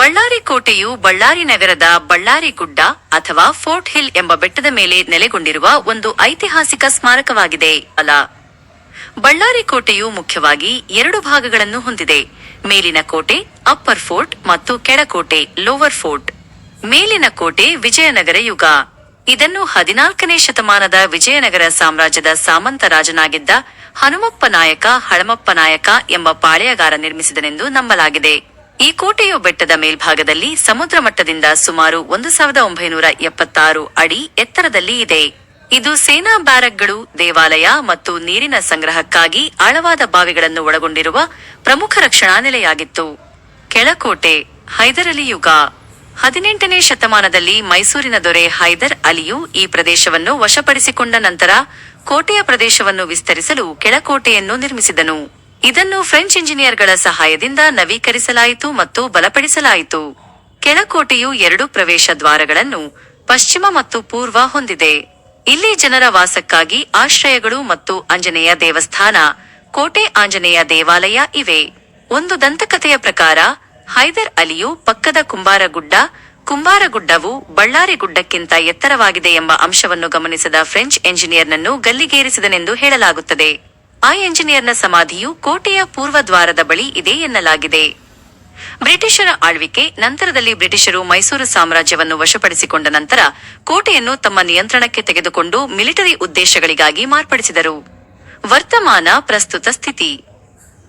ಬಳ್ಳಾರಿ ಕೋಟೆಯು ಬಳ್ಳಾರಿ ನಗರದ ಬಳ್ಳಾರಿ ಗುಡ್ಡ ಅಥವಾ ಫೋರ್ಟ್ ಹಿಲ್ ಎಂಬ ಬೆಟ್ಟದ ಮೇಲೆ ನೆಲೆಗೊಂಡಿರುವ ಒಂದು ಐತಿಹಾಸಿಕ ಸ್ಮಾರಕವಾಗಿದೆ, ಅಲ. ಬಳ್ಳಾರಿ ಕೋಟೆಯು ಮುಖ್ಯವಾಗಿ ಎರಡು ಭಾಗಗಳನ್ನು ಹೊಂದಿದೆ, ಮೇಲಿನ ಕೋಟೆ, ಅಪ್ಪರ್ ಫೋರ್ಟ್ ಮತ್ತು ಕೆಳಕೋಟೆ, ಲೋವರ್ ಫೋರ್ಟ್. ಮೇಲಿನ ಕೋಟೆ ವಿಜಯನಗರ ಯುಗ. ಇದನ್ನು ಹದಿನಾಲ್ಕನೇ ಶತಮಾನದ ವಿಜಯನಗರ ಸಾಮ್ರಾಜ್ಯದ ಸಾಮಂತ ರಾಜನಾಗಿದ್ದ ಹನುಮಪ್ಪ ನಾಯಕ, ಹಳಮಪ್ಪ ನಾಯಕ ಎಂಬ ಪಾಳೆಯಗಾರ ನಿರ್ಮಿಸಿದನೆಂದು ನಂಬಲಾಗಿದೆ. ಈ ಕೋಟೆಯು ಬೆಟ್ಟದ ಮೇಲ್ಭಾಗದಲ್ಲಿ ಸಮುದ್ರ ಮಟ್ಟದಿಂದ ಸುಮಾರು ಒಂದು ಸಾವಿರದ ಒಂಬೈನೂರ ಎಪ್ಪತ್ತಾರು ಅಡಿ ಎತ್ತರದಲ್ಲಿ ಇದೆ. ಇದು ಸೇನಾ ಬ್ಯಾರಕ್ಗಳು, ದೇವಾಲಯ ಮತ್ತು ನೀರಿನ ಸಂಗ್ರಹಕ್ಕಾಗಿ ಆಳವಾದ ಬಾವಿಗಳನ್ನು ಒಳಗೊಂಡಿರುವ ಪ್ರಮುಖ ರಕ್ಷಣಾ ನೆಲೆಯಾಗಿತ್ತು. ಕೆಳಕೋಟೆ ಹೈದರ್ ಅಲಿ ಯುಗ. ಹದಿನೆಂಟನೇ ಶತಮಾನದಲ್ಲಿ ಮೈಸೂರಿನ ದೊರೆ ಹೈದರ್ ಅಲಿಯು ಈ ಪ್ರದೇಶವನ್ನು ವಶಪಡಿಸಿಕೊಂಡ ನಂತರ ಕೋಟೆಯ ಪ್ರದೇಶವನ್ನು ವಿಸ್ತರಿಸಲು ಕೆಳಕೋಟೆಯನ್ನು ನಿರ್ಮಿಸಿದನು. ಇದನ್ನು ಫ್ರೆಂಚ್ ಇಂಜಿನಿಯರ್ಗಳ ಸಹಾಯದಿಂದ ನವೀಕರಿಸಲಾಯಿತು ಮತ್ತು ಬಲಪಡಿಸಲಾಯಿತು. ಕೆಳಕೋಟೆಯು ಎರಡು ಪ್ರವೇಶ ದ್ವಾರಗಳನ್ನು ಪಶ್ಚಿಮ ಮತ್ತು ಪೂರ್ವ ಹೊಂದಿದೆ. ಇಲ್ಲಿ ಜನರ ವಾಸಕ್ಕಾಗಿ ಆಶ್ರಯಗಳು ಮತ್ತು ಆಂಜನೇಯ ದೇವಸ್ಥಾನ, ಕೋಟೆ ಆಂಜನೇಯ ದೇವಾಲಯ ಇವೆ. ಒಂದು ದಂತಕಥೆಯ ಪ್ರಕಾರ, ಹೈದರ್ ಅಲಿಯು ಪಕ್ಕದ ಕುಂಬಾರಗುಡ್ಡ, ಕುಂಬಾರಗುಡ್ಡವು ಬಳ್ಳಾರಿ ಗುಡ್ಡಕ್ಕಿಂತ ಎತ್ತರವಾಗಿದೆ ಎಂಬ ಅಂಶವನ್ನು ಗಮನಿಸಿದ ಫ್ರೆಂಚ್ ಎಂಜಿನಿಯರ್ನನ್ನು ಗಲ್ಲಿಗೇರಿಸಿದನೆಂದು ಹೇಳಲಾಗುತ್ತದೆ. ಆ ಎಂಜಿನಿಯರ್ನ ಸಮಾಧಿಯು ಕೋಟೆಯ ಪೂರ್ವ ದ್ವಾರದ ಬಳಿ ಇದೆ ಎನ್ನಲಾಗಿದೆ. ಬ್ರಿಟಿಷರ ಆಳ್ವಿಕೆ, ನಂತರದಲ್ಲಿ ಬ್ರಿಟಿಷರು ಮೈಸೂರು ಸಾಮ್ರಾಜ್ಯವನ್ನು ವಶಪಡಿಸಿಕೊಂಡ ನಂತರ ಕೋಟೆಯನ್ನು ತಮ್ಮ ನಿಯಂತ್ರಣಕ್ಕೆ ತೆಗೆದುಕೊಂಡು ಮಿಲಿಟರಿ ಉದ್ದೇಶಗಳಿಗಾಗಿ ಮಾರ್ಪಡಿಸಿದರು. ವರ್ತಮಾನ ಪ್ರಸ್ತುತ ಸ್ಥಿತಿ.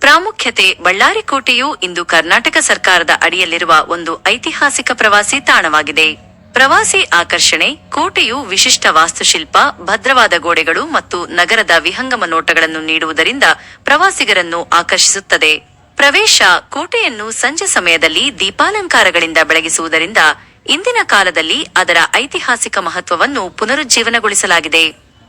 ಪ್ರಾಮುಖ್ಯತೆ ಬಳ್ಳಾರಿ ಕೋಟೆಯು ಇಂದು ಕರ್ನಾಟಕ ಸರ್ಕಾರದ ಅಡಿಯಲ್ಲಿರುವ ಒಂದು ಐತಿಹಾಸಿಕ ಪ್ರವಾಸಿ ತಾಣವಾಗಿದೆ. ಪ್ರವಾಸಿ ಆಕರ್ಷಣೆ, ಕೋಟೆಯು ವಿಶಿಷ್ಟ ವಾಸ್ತುಶಿಲ್ಪ, ಭದ್ರವಾದ ಗೋಡೆಗಳು ಮತ್ತು ನಗರದ ವಿಹಂಗಮ ನೋಟಗಳನ್ನು ನೀಡುವುದರಿಂದ ಪ್ರವಾಸಿಗರನ್ನು ಆಕರ್ಷಿಸುತ್ತದೆ. ಪ್ರವೇಶ ಕೋಟೆಯನ್ನು ಸಂಜೆ ಸಮಯದಲ್ಲಿ ದೀಪಾಲಂಕಾರಗಳಿಂದ ಬೆಳಗಿಸುವುದರಿಂದ ಇಂದಿನ ಕಾಲದಲ್ಲಿ ಅದರ ಐತಿಹಾಸಿಕ ಮಹತ್ವವನ್ನು ಪುನರುಜ್ಜೀವನಗೊಳಿಸಲಾಗಿದೆ.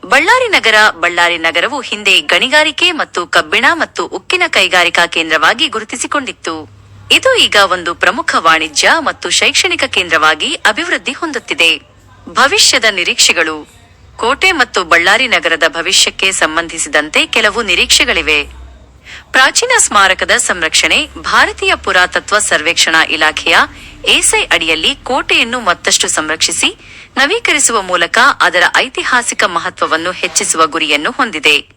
ಬಳ್ಳಾರಿ ನಗರ, ಬಳ್ಳಾರಿ ನಗರವು ಹಿಂದೆ ಗಣಿಗಾರಿಕೆ ಮತ್ತು ಕಬ್ಬಿಣ ಮತ್ತು ಉಕ್ಕಿನ ಕೈಗಾರಿಕಾ ಕೇಂದ್ರವಾಗಿ ಗುರುತಿಸಿಕೊಂಡಿತ್ತು. ಇದು ಈಗ ಒಂದು ಪ್ರಮುಖ ವಾಣಿಜ್ಯ ಮತ್ತು ಶೈಕ್ಷಣಿಕ ಕೇಂದ್ರವಾಗಿ ಅಭಿವೃದ್ಧಿ ಹೊಂದುತ್ತಿದೆ. ಭವಿಷ್ಯದ ನಿರೀಕ್ಷೆಗಳು ಕೋಟೆ ಮತ್ತು ಬಳ್ಳಾರಿ ನಗರದ ಭವಿಷ್ಯಕ್ಕೆ ಸಂಬಂಧಿಸಿದಂತೆ ಕೆಲವು ನಿರೀಕ್ಷೆಗಳಿವೆ. ಪ್ರಾಚೀನ ಸ್ಮಾರಕದ ಸಂರಕ್ಷಣೆ, ಭಾರತೀಯ ಪುರಾತತ್ವ ಸರ್ವೇಕ್ಷಣಾ ಇಲಾಖೆಯ ಎಸ್ಐ ಅಡಿಯಲ್ಲಿ ಕೋಟೆಯನ್ನು ಮತ್ತಷ್ಟು ಸಂರಕ್ಷಿಸಿ, ನವೀಕರಿಸುವ ಮೂಲಕ ಅದರ ಐತಿಹಾಸಿಕ ಮಹತ್ವವನ್ನು ಹೆಚ್ಚಿಸುವ ಗುರಿಯನ್ನು ಹೊಂದಿದೆ.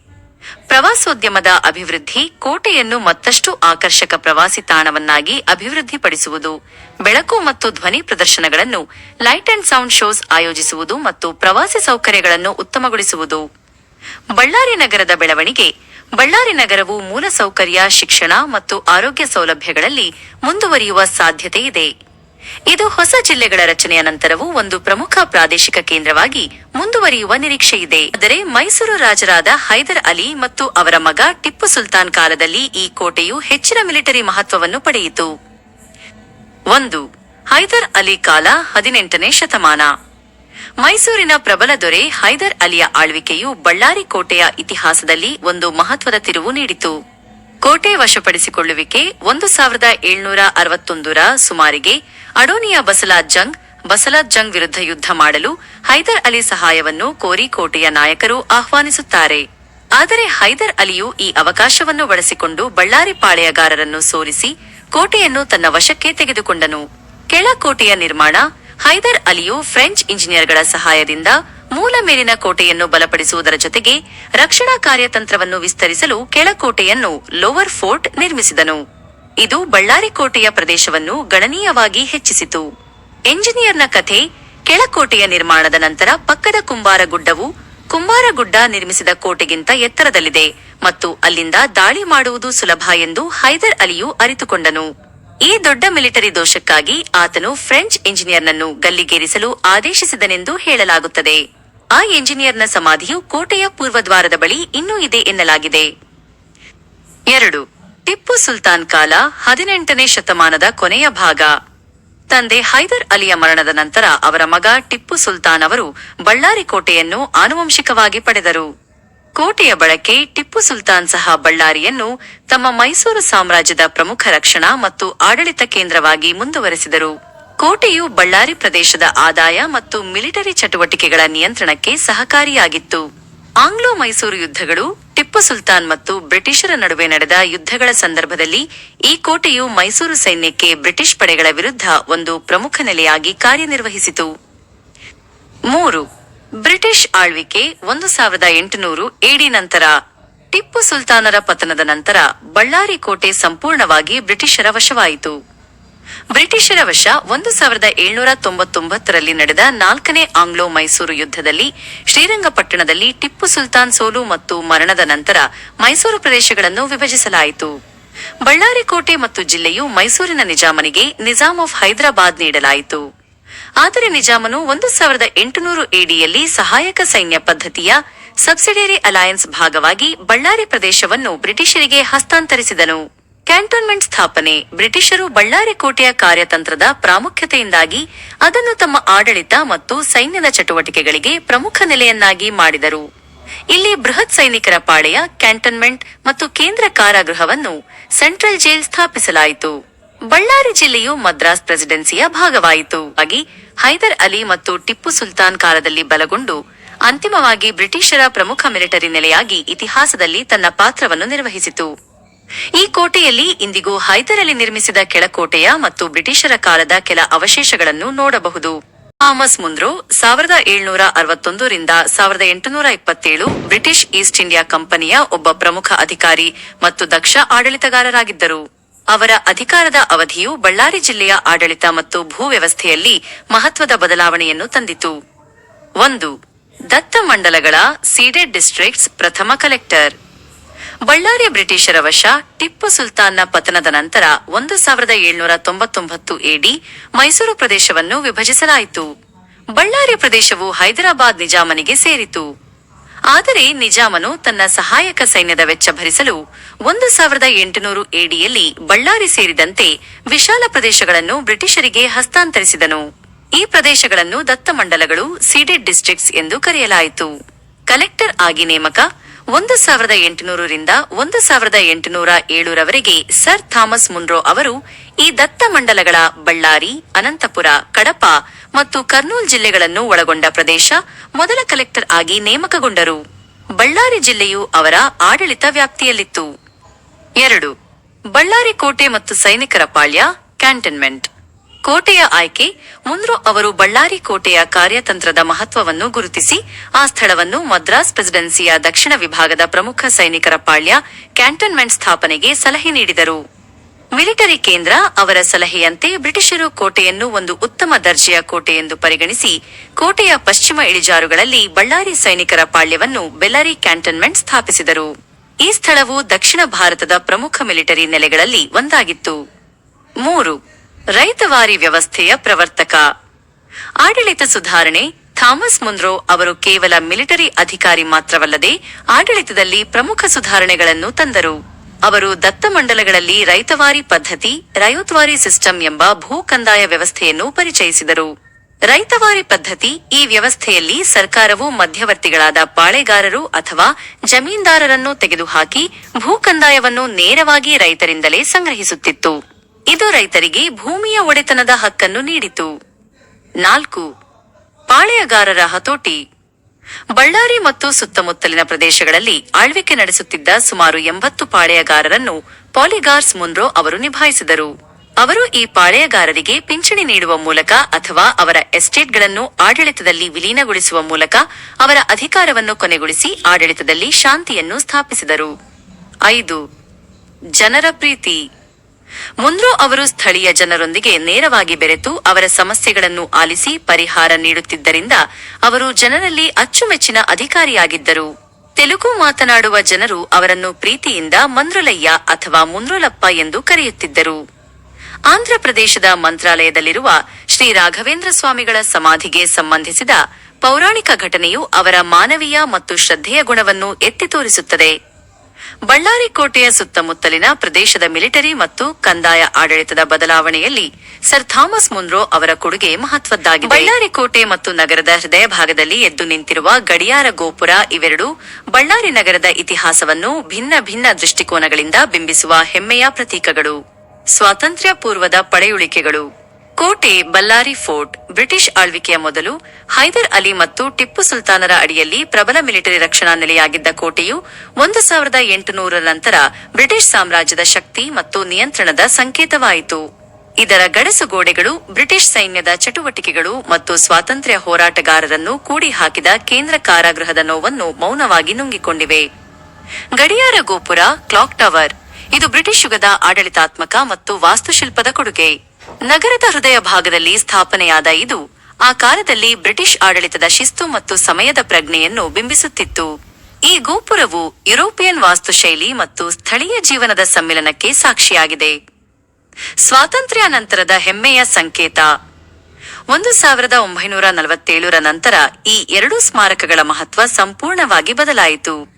ಪ್ರವಾಸೋದ್ಯಮದ ಅಭಿವೃದ್ಧಿ ಕೋಟೆಯನ್ನು ಮತ್ತಷ್ಟು ಆಕರ್ಷಕ ಪ್ರವಾಸಿ ತಾಣವನ್ನಾಗಿ ಅಭಿವೃದ್ಧಿಪಡಿಸುವುದು, ಬೆಳಕು ಮತ್ತು ಧ್ವನಿ ಪ್ರದರ್ಶನಗಳನ್ನು, ಲೈಟ್ ಅಂಡ್ ಸೌಂಡ್ ಶೋಸ್ ಆಯೋಜಿಸುವುದು ಮತ್ತು ಪ್ರವಾಸಿ ಸೌಕರ್ಯಗಳನ್ನು ಉತ್ತಮಗೊಳಿಸುವುದು. ಬಳ್ಳಾರಿ ನಗರದ ಬೆಳವಣಿಗೆ, ಬಳ್ಳಾರಿ ನಗರವು ಮೂಲಸೌಕರ್ಯ, ಶಿಕ್ಷಣ ಮತ್ತು ಆರೋಗ್ಯ ಸೌಲಭ್ಯಗಳಲ್ಲಿ ಮುಂದುವರಿಯುವ ಸಾಧ್ಯತೆ ಇದೆ ಹೊಸ ಜಿಲ್ಲೆಗಳ ರಚನೆಯ ನಂತರವೂ ಒಂದು ಪ್ರಮುಖ ಪ್ರಾದೇಶಿಕ ಕೇಂದ್ರವಾಗಿ ಮುಂದುವರಿಯುವ ನಿರೀಕ್ಷೆ ಇದೆ. ಆದರೆ ಮೈಸೂರು ರಾಜರಾದ ಹೈದರ್ ಅಲಿ ಮತ್ತು ಅವರ ಮಗ ಟಿಪ್ಪು ಸುಲ್ತಾನ್ ಕಾಲದಲ್ಲಿ ಈ ಕೋಟೆಯು ಹೆಚ್ಚಿನ ಮಿಲಿಟರಿ ಮಹತ್ವವನ್ನು ಪಡೆಯಿತು. ಒಂದು, ಹೈದರ್ ಅಲಿ ಕಾಲ ಹದಿನೆಂಟನೇ ಶತಮಾನ. ಮೈಸೂರಿನ ಪ್ರಬಲ ದೊರೆ ಹೈದರ್ ಅಲಿಯ ಆಳ್ವಿಕೆಯು ಬಳ್ಳಾರಿ ಕೋಟೆಯ ಇತಿಹಾಸದಲ್ಲಿ ಒಂದು ಮಹತ್ವದ ತಿರುವು ನೀಡಿತು. ಕೋಟೆ ವಶಪಡಿಸಿಕೊಳ್ಳುವಿಕೆ ಒಂದು ಸಾವಿರದ ಏಳ್ನೂರ ಅರವತ್ತೊಂದರ ಸುಮಾರಿಗೆ ಅಡೋನಿಯ ಬಸಲಾದ್ ಜಂಗ್ ಬಸಲಾದ್ ಜಂಗ್ ವಿರುದ್ಧ ಯುದ್ಧ ಮಾಡಲು ಹೈದರ್ ಅಲಿ ಸಹಾಯವನ್ನು ಕೋರಿ ಕೋಟೆಯ ನಾಯಕರು ಆಹ್ವಾನಿಸುತ್ತಾರೆ. ಆದರೆ ಹೈದರ್ ಅಲಿಯು ಈ ಅವಕಾಶವನ್ನು ಬಳಸಿಕೊಂಡು ಬಳ್ಳಾರಿ ಪಾಳೆಯಗಾರರನ್ನು ಸೋಲಿಸಿ ಕೋಟೆಯನ್ನು ತನ್ನ ವಶಕ್ಕೆ ತೆಗೆದುಕೊಂಡನು. ಕೆಳಕೋಟೆಯ ನಿರ್ಮಾಣ ಹೈದರ್ ಅಲಿಯು ಫ್ರೆಂಚ್ ಇಂಜಿನಿಯರ್ಗಳ ಸಹಾಯದಿಂದ ಮೂಲ ಮೇಲಿನ ಕೋಟೆಯನ್ನು ಬಲಪಡಿಸುವುದರ ಜೊತೆಗೆ ರಕ್ಷಣಾ ಕಾರ್ಯತಂತ್ರವನ್ನು ವಿಸ್ತರಿಸಲು ಕೆಳಕೋಟೆಯನ್ನು ಲೋವರ್ ಫೋರ್ಟ್ ನಿರ್ಮಿಸಿದನು. ಇದು ಬಳ್ಳಾರಿ ಕೋಟೆಯ ಪ್ರದೇಶವನ್ನು ಗಣನೀಯವಾಗಿ ಹೆಚ್ಚಿಸಿತು. ಎಂಜಿನಿಯರ್ನ ಕಥೆ ಕೆಳಕೋಟೆಯ ನಿರ್ಮಾಣದ ನಂತರ ಪಕ್ಕದ ಕುಂಬಾರಗುಡ್ಡವು ಕುಂಬಾರಗುಡ್ಡ ನಿರ್ಮಿಸಿದ ಕೋಟೆಗಿಂತ ಎತ್ತರದಲ್ಲಿದೆ ಮತ್ತು ಅಲ್ಲಿಂದ ದಾಳಿ ಮಾಡುವುದು ಸುಲಭ ಎಂದು ಹೈದರ್ ಅಲಿಯು ಅರಿತುಕೊಂಡನು. ಈ ದೊಡ್ಡ ಮಿಲಿಟರಿ ದೋಷಕ್ಕಾಗಿ ಆತನು ಫ್ರೆಂಚ್ ಇಂಜಿನಿಯರ್ನನ್ನು ಗಲ್ಲಿಗೇರಿಸಲು ಆದೇಶಿಸಿದನೆಂದು ಹೇಳಲಾಗುತ್ತದೆ. ಆ ಎಂಜಿನಿಯರ್ನ ಸಮಾಧಿಯು ಕೋಟೆಯ ಪೂರ್ವದ್ವಾರದ ಬಳಿ ಇನ್ನೂ ಇದೆ ಎನ್ನಲಾಗಿದೆ. ಎರಡು. ಟಿಪ್ಪು ಸುಲ್ತಾನ್ ಕಾಲ ಹದಿನೆಂಟನೇ ಶತಮಾನದ ಕೊನೆಯ ಭಾಗ. ತಂದೆ ಹೈದರ್ ಅಲಿಯ ಮರಣದ ನಂತರ ಅವರ ಮಗ ಟಿಪ್ಪು ಸುಲ್ತಾನ್ ಅವರು ಬಳ್ಳಾರಿ ಕೋಟೆಯನ್ನು ಆನುವಂಶಿಕವಾಗಿ ಪಡೆದರು. ಕೋಟೆಯ ಬಳಕೆ ಟಿಪ್ಪು ಸುಲ್ತಾನ್ ಸಹ ಬಳ್ಳಾರಿಯನ್ನು ತಮ್ಮ ಮೈಸೂರು ಸಾಮ್ರಾಜ್ಯದ ಪ್ರಮುಖ ರಕ್ಷಣಾ ಮತ್ತು ಆಡಳಿತ ಕೇಂದ್ರವಾಗಿ ಮುಂದುವರೆಸಿದರು. ಕೋಟೆಯು ಬಳ್ಳಾರಿ ಪ್ರದೇಶದ ಆದಾಯ ಮತ್ತು ಮಿಲಿಟರಿ ಚಟುವಟಿಕೆಗಳ ನಿಯಂತ್ರಣಕ್ಕೆ ಸಹಕಾರಿಯಾಗಿತ್ತು. ಆಂಗ್ಲೋ ಮೈಸೂರು ಯುದ್ಧಗಳು, ಟಿಪ್ಪು ಸುಲ್ತಾನ್ ಮತ್ತು ಬ್ರಿಟಿಷರ ನಡುವೆ ನಡೆದ ಯುದ್ಧಗಳ ಸಂದರ್ಭದಲ್ಲಿ ಈ ಕೋಟೆಯು ಮೈಸೂರು ಸೈನ್ಯಕ್ಕೆ ಬ್ರಿಟಿಷ್ ಪಡೆಗಳ ವಿರುದ್ಧ ಒಂದು ಪ್ರಮುಖ ನೆಲೆಯಾಗಿ ಕಾರ್ಯನಿರ್ವಹಿಸಿತು. ಮೂರು, ಬ್ರಿಟಿಷ್ ಆಳ್ವಿಕೆ ಒಂದು ಸಾವಿರದ ಎಂಟುನೂರು ಎಡಿ ನಂತರ. ಟಿಪ್ಪು ಸುಲ್ತಾನರ ಪತನದ ನಂತರ ಬಳ್ಳಾರಿ ಕೋಟೆ ಸಂಪೂರ್ಣವಾಗಿ ಬ್ರಿಟಿಷರ ವಶವಾಯಿತು. ಬ್ರಿಟಿಷರ ವಶ ಒಂದು ಸಾವಿರದ ಏಳ್ನೂರ ತೊಂಬತ್ತೊಂಬತ್ತರಲ್ಲಿ ನಡೆದ ನಾಲ್ಕನೇ ಆಂಗ್ಲೋ ಮೈಸೂರು ಯುದ್ಧದಲ್ಲಿ ಶ್ರೀರಂಗಪಟ್ಟಣದಲ್ಲಿ ಟಿಪ್ಪು ಸುಲ್ತಾನ್ ಸೋಲು ಮತ್ತು ಮರಣದ ನಂತರ ಮೈಸೂರು ಪ್ರದೇಶಗಳನ್ನು ವಿಭಜಿಸಲಾಯಿತು. ಬಳ್ಳಾರಿ ಕೋಟೆ ಮತ್ತು ಜಿಲ್ಲೆಯು ಮೈಸೂರಿನ ನಿಜಾಮನಿಗೆ ನಿಜಾಮ್ ಆಫ್ ಹೈದರಾಬಾದ್ ನೀಡಲಾಯಿತು. ಆದರೆ ನಿಜಾಮನು ಒಂದು ಸಾವಿರದ ಎಂಟುನೂರು ಎಡಿಯಲ್ಲಿ ಸಹಾಯಕ ಸೈನ್ಯ ಪದ್ಧತಿಯ ಸಬ್ಸಿಡಿಯರಿ ಅಲಯನ್ಸ್ ಭಾಗವಾಗಿ ಬಳ್ಳಾರಿ ಪ್ರದೇಶವನ್ನು ಬ್ರಿಟಿಷರಿಗೆ ಹಸ್ತಾಂತರಿಸಿದನು. ಕ್ಯಾಂಟೋನ್ಮೆಂಟ್ ಸ್ಥಾಪನೆ ಬ್ರಿಟಿಷರು ಬಳ್ಳಾರಿ ಕೋಟೆಯ ಕಾರ್ಯತಂತ್ರದ ಪ್ರಾಮುಖ್ಯತೆಯಿಂದಾಗಿ ಅದನ್ನು ತಮ್ಮ ಆಡಳಿತ ಮತ್ತು ಸೈನ್ಯದ ಚಟುವಟಿಕೆಗಳಿಗೆ ಪ್ರಮುಖ ನೆಲೆಯನ್ನಾಗಿ ಮಾಡಿದರು. ಇಲ್ಲಿ ಬೃಹತ್ ಸೈನಿಕರ ಪಾಳೆಯ, ಕ್ಯಾಂಟನ್ಮೆಂಟ್ ಮತ್ತು ಕೇಂದ್ರ ಕಾರಾಗೃಹವನ್ನು ಸೆಂಟ್ರಲ್ ಜೈಲ್ ಸ್ಥಾಪಿಸಲಾಯಿತು. ಬಳ್ಳಾರಿ ಜಿಲ್ಲೆಯು ಮದ್ರಾಸ್ ಪ್ರೆಸಿಡೆನ್ಸಿಯ ಭಾಗವಾಯಿತು. ಆಗಿ ಹೈದರ್ ಅಲಿ ಮತ್ತು ಟಿಪ್ಪು ಸುಲ್ತಾನ್ ಕಾಲದಲ್ಲಿ ಬಲಗೊಂಡು ಅಂತಿಮವಾಗಿ ಬ್ರಿಟಿಷರ ಪ್ರಮುಖ ಮಿಲಿಟರಿ ನೆಲೆಯಾಗಿ ಇತಿಹಾಸದಲ್ಲಿ ತನ್ನ ಪಾತ್ರವನ್ನು ನಿರ್ವಹಿಸಿತು. ಈ ಕೋಟೆಯಲ್ಲಿ ಇಂದಿಗೂ ಹೈದರಲ್ಲಿ ನಿರ್ಮಿಸಿದ ಕೆಳಕೋಟೆಯ ಮತ್ತು ಬ್ರಿಟಿಷರ ಕಾಲದ ಕೆಲ ಅವಶೇಷಗಳನ್ನು ನೋಡಬಹುದು. ಥಾಮಸ್ ಮುಂದ್ರೋ ಸಾವಿರದ ಏಳ್ನೂರ ಅರವತ್ತೊಂದರಿಂದ ಸಾವಿರದ ಎಂಟುನೂರ ಇಪ್ಪತ್ತೇಳು ಬ್ರಿಟಿಷ್ ಈಸ್ಟ್ ಇಂಡಿಯಾ ಕಂಪನಿಯ ಒಬ್ಬ ಪ್ರಮುಖ ಅಧಿಕಾರಿ ಮತ್ತು ದಕ್ಷ ಆಡಳಿತಗಾರರಾಗಿದ್ದರು. ಅವರ ಅಧಿಕಾರದ ಅವಧಿಯು ಬಳ್ಳಾರಿ ಜಿಲ್ಲೆಯ ಆಡಳಿತ ಮತ್ತು ಭೂ ವ್ಯವಸ್ಥೆಯಲ್ಲಿ ಮಹತ್ವದ ಬದಲಾವಣೆಯನ್ನು ತಂದಿತು. ಒಂದು, ದತ್ತ ಮಂಡಲಗಳ ಸೀಡೆಡ್ ಡಿಸ್ಟ್ರಿಕ್ಟ್ಸ್ ಪ್ರಥಮ ಕಲೆಕ್ಟರ್. ಬಳ್ಳಾರಿ ಬ್ರಿಟಿಷರ ವಶ, ಟಿಪ್ಪು ಸುಲ್ತಾನ್ನ ಪತನದ ನಂತರ ಒಂದು ಸಾವಿರದ ಏಳ್ನೂರ ತೊಂಬತ್ತೊಂಬತ್ತು ಎಡಿ ಮೈಸೂರು ಪ್ರದೇಶವನ್ನು ವಿಭಜಿಸಲಾಯಿತು. ಬಳ್ಳಾರಿ ಪ್ರದೇಶವು ಹೈದರಾಬಾದ್ ನಿಜಾಮನಿಗೆ ಸೇರಿತು. ಆದರೆ ನಿಜಾಮನು ತನ್ನ ಸಹಾಯಕ ಸೈನ್ಯದ ವೆಚ್ಚ ಭರಿಸಲು ಒಂದು ಸಾವಿರದ ಎಂಟುನೂರು ಎಡಿಯಲ್ಲಿ ಬಳ್ಳಾರಿ ಸೇರಿದಂತೆ ವಿಶಾಲ ಪ್ರದೇಶಗಳನ್ನು ಬ್ರಿಟಿಷರಿಗೆ ಹಸ್ತಾಂತರಿಸಿದನು. ಈ ಪ್ರದೇಶಗಳನ್ನು ದತ್ತಮಂಡಲಗಳು, ಸೀಡೆಡ್ ಡಿಸ್ಟ್ರಿಕ್ಟ್ಸ್ ಎಂದು ಕರೆಯಲಾಯಿತು. ಕಲೆಕ್ಟರ್ ಆಗಿ ನೇಮಕ ಒಂದು ಸಾವಿರದ ಎಂಟುನೂರರಿಂದ ಒಂದು ಸಾವಿರದ ಎಂಟುನೂರ ಏಳರವರೆಗೆ ಸರ್ ಥಾಮಸ್ ಮುನ್ರೋ ಅವರು ಈ ದತ್ತ ಮಂಡಲಗಳ ಬಳ್ಳಾರಿ, ಅನಂತಪುರ, ಕಡಪ ಮತ್ತು ಕರ್ನೂಲ್ ಜಿಲ್ಲೆಗಳನ್ನು ಒಳಗೊಂಡ ಪ್ರದೇಶ ಮೊದಲ ಕಲೆಕ್ಟರ್ ಆಗಿ ನೇಮಕಗೊಂಡರು. ಬಳ್ಳಾರಿ ಜಿಲ್ಲೆಯು ಅವರ ಆಡಳಿತ ವ್ಯಾಪ್ತಿಯಲ್ಲಿತ್ತು. ಎರಡು. ಬಳ್ಳಾರಿ ಕೋಟೆ ಮತ್ತು ಸೈನಿಕರ ಪಾಳ್ಯ, ಕ್ಯಾಂಟನ್ಮೆಂಟ್. ಕೋಟೆಯ ಆಯ್ಕೆ, ಮುಂದ್ರು ಅವರು ಬಳ್ಳಾರಿ ಕೋಟೆಯ ಕಾರ್ಯತಂತ್ರದ ಮಹತ್ವವನ್ನು ಗುರುತಿಸಿ, ಆ ಸ್ಥಳವನ್ನು ಮದ್ರಾಸ್ ಪ್ರೆಸಿಡೆನ್ಸಿಯ ದಕ್ಷಿಣ ವಿಭಾಗದ ಪ್ರಮುಖ ಸೈನಿಕರ ಪಾಳ್ಯ, ಕ್ಯಾಂಟನ್ಮೆಂಟ್ ಸ್ಥಾಪನೆಗೆ ಸಲಹೆ ನೀಡಿದರು. ಮಿಲಿಟರಿ ಕೇಂದ್ರ ಅವರ ಸಲಹೆಯಂತೆ ಬ್ರಿಟಿಷರು ಕೋಟೆಯನ್ನು ಒಂದು ಉತ್ತಮ ದರ್ಜೆಯ ಕೋಟೆ ಎಂದು ಪರಿಗಣಿಸಿ, ಕೋಟೆಯ ಪಶ್ಚಿಮ ಇಳಿಜಾರುಗಳಲ್ಲಿ ಬಳ್ಳಾರಿ ಸೈನಿಕರ ಪಾಳ್ಯವನ್ನು ಬೆಲ್ಲಾರಿ ಕ್ಯಾಂಟನ್ಮೆಂಟ್ ಸ್ಥಾಪಿಸಿದರು. ಈ ಸ್ಥಳವು ದಕ್ಷಿಣ ಭಾರತದ ಪ್ರಮುಖ ಮಿಲಿಟರಿ ನೆಲೆಗಳಲ್ಲಿ ಒಂದಾಗಿತ್ತು. ಮೂರು ರೈತವಾರಿ ವ್ಯವಸ್ಥೆಯ ಪ್ರವರ್ತಕ. ಆಡಳಿತ ಸುಧಾರಣೆ, ಥಾಮಸ್ ಮುನ್ರೋ ಅವರು ಕೇವಲ ಮಿಲಿಟರಿ ಅಧಿಕಾರಿ ಮಾತ್ರವಲ್ಲದೆ ಆಡಳಿತದಲ್ಲಿ ಪ್ರಮುಖ ಸುಧಾರಣೆಗಳನ್ನು ತಂದರು. ಅವರು ದತ್ತ ಮಂಡಲಗಳಲ್ಲಿ ರೈತವಾರಿ ಪದ್ಧತಿ ರಯೋತ್ವಾರಿ ಸಿಸ್ಟಮ್ ಎಂಬ ಭೂ ಕಂದಾಯ ವ್ಯವಸ್ಥೆಯನ್ನು ಪರಿಚಯಿಸಿದರು. ರೈತವಾರಿ ಪದ್ಧತಿ ಈ ವ್ಯವಸ್ಥೆಯಲ್ಲಿ ಸರ್ಕಾರವು ಮಧ್ಯವರ್ತಿಗಳಾದ ಪಾಳೆಗಾರರು ಅಥವಾ ಜಮೀನ್ದಾರರನ್ನು ತೆಗೆದುಹಾಕಿ ಭೂ ಕಂದಾಯವನ್ನು ನೇರವಾಗಿ ರೈತರಿಂದಲೇ ಸಂಗ್ರಹಿಸುತ್ತಿತ್ತು. ಇದು ರೈತರಿಗೆ ಭೂಮಿಯ ಒಡೆತನದ ಹಕ್ಕನ್ನು ನೀಡಿತು. ನಾಲ್ಕು, ಪಾಳೆಯಗಾರರ ಹತೋಟಿ. ಬಳ್ಳಾರಿ ಮತ್ತು ಸುತ್ತಮುತ್ತಲಿನ ಪ್ರದೇಶಗಳಲ್ಲಿ ಆಳ್ವಿಕೆ ನಡೆಸುತ್ತಿದ್ದ ಸುಮಾರು ಎಂಬತ್ತು ಪಾಳೆಯಗಾರರನ್ನು ಪಾಲಿಗಾರ್ಸ್ ಮುನ್ರೋ ಅವರು ನಿಭಾಯಿಸಿದರು. ಅವರು ಈ ಪಾಳೆಯಗಾರರಿಗೆ ಪಿಂಚಣಿ ನೀಡುವ ಮೂಲಕ ಅಥವಾ ಅವರ ಎಸ್ಟೇಟ್ಗಳನ್ನು ಆಡಳಿತದಲ್ಲಿ ವಿಲೀನಗೊಳಿಸುವ ಮೂಲಕ ಅವರ ಅಧಿಕಾರವನ್ನು ಕೊನೆಗೊಳಿಸಿ ಆಡಳಿತದಲ್ಲಿ ಶಾಂತಿಯನ್ನು ಸ್ಥಾಪಿಸಿದರು. ಐದು, ಜನರ ಪ್ರೀತಿ. ಮುನ್ರೋ ಅವರು ಸ್ಥಳೀಯ ಜನರೊಂದಿಗೆ ನೇರವಾಗಿ ಬೆರೆತು ಅವರ ಸಮಸ್ಯೆಗಳನ್ನು ಆಲಿಸಿ ಪರಿಹಾರ ನೀಡುತ್ತಿದ್ದರಿಂದ ಅವರು ಜನರಲ್ಲಿ ಅಚ್ಚುಮೆಚ್ಚಿನ ಅಧಿಕಾರಿಯಾಗಿದ್ದರು. ತೆಲುಗು ಮಾತನಾಡುವ ಜನರು ಅವರನ್ನು ಪ್ರೀತಿಯಿಂದ ಮಂದ್ರುಲಯ್ಯ ಅಥವಾ ಮುಂದ್ರುಲಪ್ಪ ಎಂದು ಕರೆಯುತ್ತಿದ್ದರು. ಆಂಧ್ರಪ್ರದೇಶದ ಮಂತ್ರಾಲಯದಲ್ಲಿರುವ ಶ್ರೀ ರಾಘವೇಂದ್ರ ಸ್ವಾಮಿಗಳ ಸಮಾಧಿಗೆ ಸಂಬಂಧಿಸಿದ ಪೌರಾಣಿಕ ಘಟನೆಯು ಅವರ ಮಾನವೀಯ ಮತ್ತು ಶ್ರದ್ಧೆಯ ಗುಣವನ್ನು ಎತ್ತಿ ತೋರಿಸುತ್ತದೆ. ಬಳ್ಳಾರಿ ಕೋಟೆಯ ಸುತ್ತಮುತ್ತಲಿನ ಪ್ರದೇಶದ ಮಿಲಿಟರಿ ಮತ್ತು ಕಂದಾಯ ಆಡಳಿತದ ಬದಲಾವಣೆಯಲ್ಲಿ ಸರ್ ಥಾಮಸ್ ಮುನ್ರೋ ಅವರ ಕೊಡುಗೆ ಮಹತ್ವದ್ದಾಗಿದೆ. ಬಳ್ಳಾರಿ ಕೋಟೆ ಮತ್ತು ನಗರದ ಹೃದಯ ಭಾಗದಲ್ಲಿ ಎದ್ದು ನಿಂತಿರುವ ಗಡಿಯಾರ ಗೋಪುರ ಇವೆರಡೂ ಬಳ್ಳಾರಿ ನಗರದ ಇತಿಹಾಸವನ್ನು ಭಿನ್ನ ಭಿನ್ನ ದೃಷ್ಟಿಕೋನಗಳಿಂದ ಬಿಂಬಿಸುವ ಹೆಮ್ಮೆಯ ಪ್ರತೀಕಗಳು. ಸ್ವಾತಂತ್ರ್ಯ ಪೂರ್ವದ ಪಳೆಯುಳಿಕೆಗಳು ಕೋಟೆ ಬಲ್ಲಾರಿ ಫೋರ್ಟ್, ಬ್ರಿಟಿಷ್ ಆಳ್ವಿಕೆಯ ಮೊದಲು ಹೈದರ್ ಅಲಿ ಮತ್ತು ಟಿಪ್ಪು ಸುಲ್ತಾನರ ಅಡಿಯಲ್ಲಿ ಪ್ರಬಲ ಮಿಲಿಟರಿ ರಕ್ಷಣಾ ನೆಲೆಯಾಗಿದ್ದ ಕೋಟೆಯು ಒಂದು ಸಾವಿರದ ಎಂಟುನೂರ ನಂತರ ಬ್ರಿಟಿಷ್ ಸಾಮ್ರಾಜ್ಯದ ಶಕ್ತಿ ಮತ್ತು ನಿಯಂತ್ರಣದ ಸಂಕೇತವಾಯಿತು. ಇದರ ಗಡಸು ಗೋಡೆಗಳು, ಬ್ರಿಟಿಷ್ ಸೈನ್ಯದ ಚಟುವಟಿಕೆಗಳು ಮತ್ತು ಸ್ವಾತಂತ್ರ್ಯ ಹೋರಾಟಗಾರರನ್ನು ಕೂಡಿ ಹಾಕಿದ ಕೇಂದ್ರ ಕಾರಾಗೃಹದ ನೋವನ್ನು ಮೌನವಾಗಿ ನುಂಗಿಕೊಂಡಿವೆ. ಗಡಿಯಾರ ಗೋಪುರ, ಕ್ಲಾಕ್ ಟವರ್, ಇದು ಬ್ರಿಟಿಷ್ ಯುಗದ ಆಡಳಿತಾತ್ಮಕ ಮತ್ತು ವಾಸ್ತುಶಿಲ್ಪದ ಕೊಡುಗೆ. ನಗರದ ಹೃದಯ ಭಾಗದಲ್ಲಿ ಸ್ಥಾಪನೆಯಾದ ಇದು, ಆ ಕಾಲದಲ್ಲಿ ಬ್ರಿಟಿಷ್ ಆಡಳಿತದ ಶಿಸ್ತು ಮತ್ತು ಸಮಯದ ಪ್ರಜ್ಞೆಯನ್ನು ಬಿಂಬಿಸುತ್ತಿತ್ತು. ಈ ಗೋಪುರವು ಯುರೋಪಿಯನ್ ವಾಸ್ತುಶೈಲಿ ಮತ್ತು ಸ್ಥಳೀಯ ಜೀವನದ ಸಮ್ಮಿಲನಕ್ಕೆ ಸಾಕ್ಷಿಯಾಗಿದೆ. ಸ್ವಾತಂತ್ರ್ಯಾನಂತರದ ಹೆಮ್ಮೆಯ ಸಂಕೇತ. ಒಂದು ಸಾವಿರದ ಒಂಬೈನೂರ ನಲವತ್ತೇಳರ ನಂತರ ಈ ಎರಡೂ ಸ್ಮಾರಕಗಳ ಮಹತ್ವ ಸಂಪೂರ್ಣವಾಗಿ ಬದಲಾಯಿತು.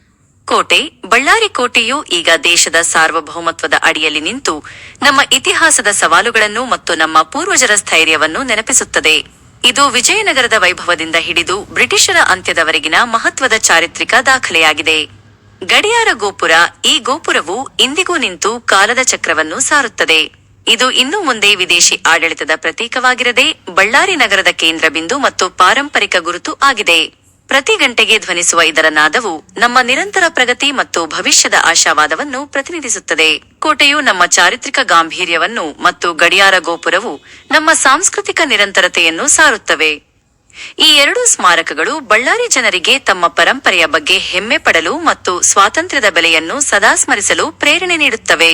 ಕೋಟೆ, ಬಳ್ಳಾರಿ ಕೋಟೆಯು ಈಗ ದೇಶದ ಸಾರ್ವಭೌಮತ್ವದ ಅಡಿಯಲ್ಲಿ ನಿಂತು ನಮ್ಮ ಇತಿಹಾಸದ ಸವಾಲುಗಳನ್ನು ಮತ್ತು ನಮ್ಮ ಪೂರ್ವಜರ ಸ್ಥೈರ್ಯವನ್ನು ನೆನಪಿಸುತ್ತದೆ. ಇದು ವಿಜಯನಗರದ ವೈಭವದಿಂದ ಹಿಡಿದು ಬ್ರಿಟಿಷರ ಅಂತ್ಯದವರೆಗಿನ ಮಹತ್ವದ ಚಾರಿತ್ರಿಕ ದಾಖಲೆಯಾಗಿದೆ. ಗಡಿಯಾರ ಗೋಪುರ, ಈ ಗೋಪುರವು ಇಂದಿಗೂ ನಿಂತು ಕಾಲದ ಚಕ್ರವನ್ನು ಸಾರುತ್ತದೆ. ಇದು ಇನ್ನು ಮುಂದೆ ವಿದೇಶಿ ಆಡಳಿತದ ಪ್ರತೀಕವಾಗಿರದೆ ಬಳ್ಳಾರಿ ನಗರದ ಕೇಂದ್ರ ಬಿಂದು ಮತ್ತು ಪಾರಂಪರಿಕ ಗುರುತು ಆಗಿದೆ. ಪ್ರತಿ ಗಂಟೆಗೆ ಧ್ವನಿಸುವ ಇದರ ನಾದವು ನಮ್ಮ ನಿರಂತರ ಪ್ರಗತಿ ಮತ್ತು ಭವಿಷ್ಯದ ಆಶಾವಾದವನ್ನು ಪ್ರತಿನಿಧಿಸುತ್ತದೆ. ಕೋಟೆಯು ನಮ್ಮ ಚಾರಿತ್ರಿಕ ಗಾಂಭೀರ್ಯವನ್ನು ಮತ್ತು ಗಡಿಯಾರ ಗೋಪುರವು ನಮ್ಮ ಸಾಂಸ್ಕೃತಿಕ ನಿರಂತರತೆಯನ್ನು ಸಾರುತ್ತವೆ. ಈ ಎರಡೂ ಸ್ಮಾರಕಗಳು ಬಳ್ಳಾರಿ ಜನರಿಗೆ ತಮ್ಮ ಪರಂಪರೆಯ ಬಗ್ಗೆ ಹೆಮ್ಮೆ ಪಡಲು ಮತ್ತು ಸ್ವಾತಂತ್ರ್ಯದ ಬೆಲೆಯನ್ನು ಸದಾ ಸ್ಮರಿಸಲು ಪ್ರೇರಣೆ ನೀಡುತ್ತವೆ.